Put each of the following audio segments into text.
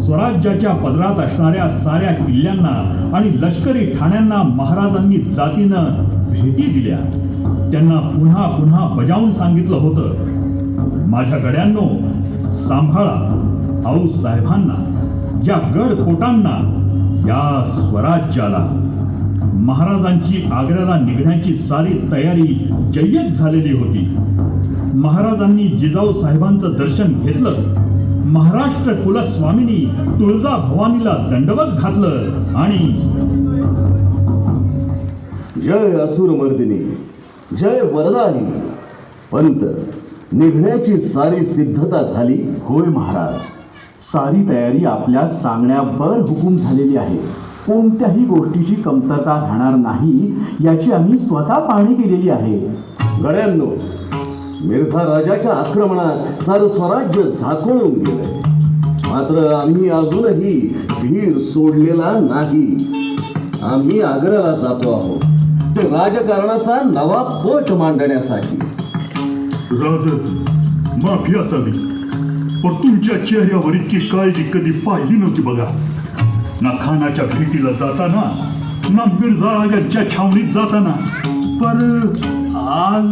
स्वराज्याच्या पदरात असणाऱ्या साऱ्या किल्ल्यांना आणि लष्करी ठाण्यांना महाराजांनी जातीनं भेटी दिल्या. त्यांना पुन्हा पुन्हा बजावून सांगितलं होतं. माझ्या गड्यांनो सांभाळा आऊ साहेबांना या गड कोटांना या स्वराज्याला. महाराजांची आग्र्याला निघण्याची सारी तयारी जय्यत झालेली होती. महाराजांनी जिजाऊ साहेबांचं दर्शन घेतलं. महाराष्ट्र कुलस्वामिनी तुळजा भवानीला दंडवत घातलं आणि जय असुर मर्दिनी जय वरदाहिनी पंत निघण्याची सारी सिद्धता झाली होय महाराज. सारी तयारी आपल्या सांगण्यावर हुकूम झालेली आहे. कोणत्याही गोष्टीची कमतरता राहणार नाही याची आम्ही स्वतः पाहणी केलेली आहे. गड्यांनो मिर्झा राजाच्या आक्रमणात सारं स्वराज्य झाकोळून गेलंय. मात्र आम्ही अजूनही धीर सोडलेला नाही. आम्ही आग्र्याला जातो आहोत. ते राजकारणाचा नवा पट मांडण्यासाठी. राज माफी असावी. पण तुमच्या चेहऱ्यावर इतकी काळजी कधी पाहिली नव्हती बघा. ना खानाच्या भेटीला जाताना ना मिर्झा राजांच्या छावणीत जाताना. पर आज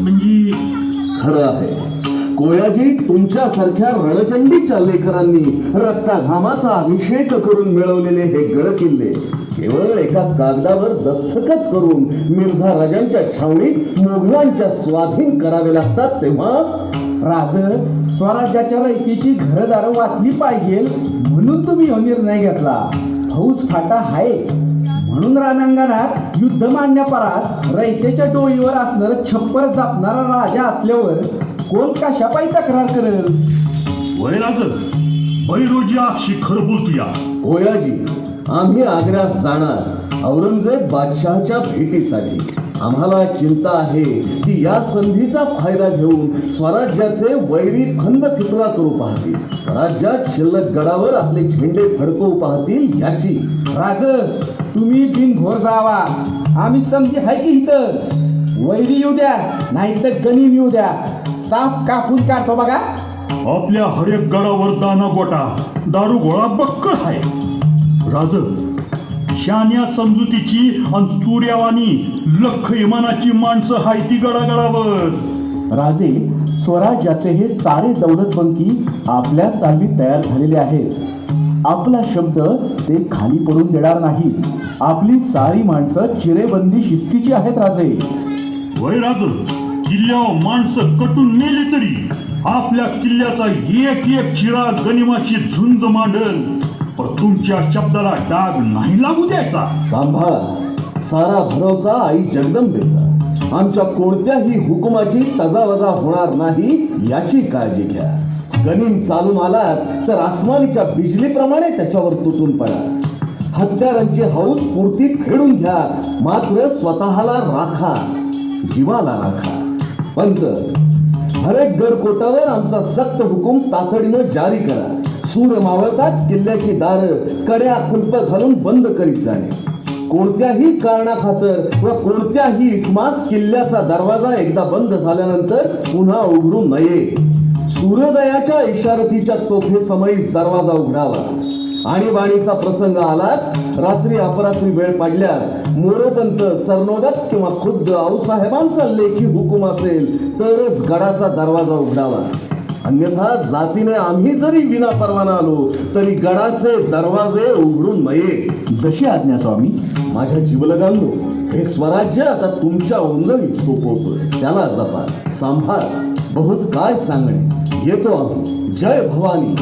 म्हणजे खरं आहे. कोयाजी तुमच्यासारख्या रणचंडीच्या लेकरांनी रक्ताघामाचा अभिषेक करून मिळवलेले हे गड किल्ले केवळ एका कागदावर दस्तखत करून मिर्झा राजांच्या छावणीत मोगलांच्या स्वाधीन करावे लागतात तेव्हा राज स्वराज्याच्या रयतीची घरदार वाचली पाहिजे म्हणून तुम्ही हा निर्णय घेतला. फौज फाटा आहे म्हणून रणांगणात युद्ध मांडण्यापरास रयतेच्या डोईवर असणारं छप्पर जापणारा राजा असल्यावर कोण कशापायी तक्रार करेल? वय राज बैरोजी आक्षी खरं बोलतोया कोयाजी आम्ही आग्र्यात जाणार. औरंगजेब बादशहाच्या भेटीसाठी. आम्हाला चिंता आहे की या संधीचा फायदा घेऊन स्वराज्याचे वैरी खंद फितवा करू पाहतील. स्वराज्यात शिल्लक गडावर आपले झेंडे फडकवू पाहतील याची. राज तुम्ही बिनघोर जावा. आम्ही समजी हाय की इथं. वैरी येऊ द्या नाही तर गणिम येऊ द्या. साफ कापून काढतो बघा. आपल्या हरेक गडावर दाना गोटा. दारू गोळा बक्कळ आहे. राज शान्या समजुतीची आणि चुऱ्यावानी लख इमानाची माणसं हाय ती गडागडावर. राजे स्वराज्याचे हे सारे दौलतपंकी आपल्या सालवीत तयार झालेले आहेत. आपला शब्द ते खाली पडून देणार नाही. आपली सारी माणसं चिरेबंदी शिस्तीची आहेत राजे. वय राज किल्ल्यावर माणसं कटून नेली तरी आपल्या किल्ल्याचा एक एक चिरा गनिमाची झुंज मांडल. पण शब्दाला डाग नाही लागू द्यायचा. सांभाळा. सारा भरोसा आई जगदंबेचा. आमच्या कोणत्याही हुकुमाची तजावजा होणार नाही याची काळजी घ्या. गनिम चालून आलात तर आसमानीच्या बिजलीप्रमाणे त्याच्यावर तुटून पडा. हत्यारांची हौस पूर्ती फेडून घ्या. मात्र स्वतःला राखा. जीवाला राखा. पंत हरेक गड कोटावर आमचा सक्त हुकूम तातडीनं जारी करा. सूर मावळताच किल्ल्याची दार कड्या कुलप घालून बंद करीत जाणे. कोणत्याही कारणाखातर व कोणत्याही इसमास किल्ल्याचा दरवाजा एकदा बंद झाल्यानंतर पुन्हा उघडू नये. सूर्योदयाच्या इशारतीच्या तोफे समयीच दरवाजा उघडावा. आणीबाणीचा प्रसंग आलाच रात्री अपरात्री वेळ पडल्यास मोरोपंत सरनोगत किंवा खुद्द आऊसाहेबांचा लेखी हुकूम असेल तरच गडाचा दरवाजा उघडावा. अन्यथा जातीने आम्ही जरी विना परवाना आलो तरी गडाचे दरवाजे उघडून नये. जशी आज्ञा स्वामी माझ्या जीवलगांनो हे स्वराज्य आता तुमच्या ओंजळीत सोपवतोय. त्याला जपा सांभाळ. बहुत काय सांगणे. येतो आम्ही. जय भवानी.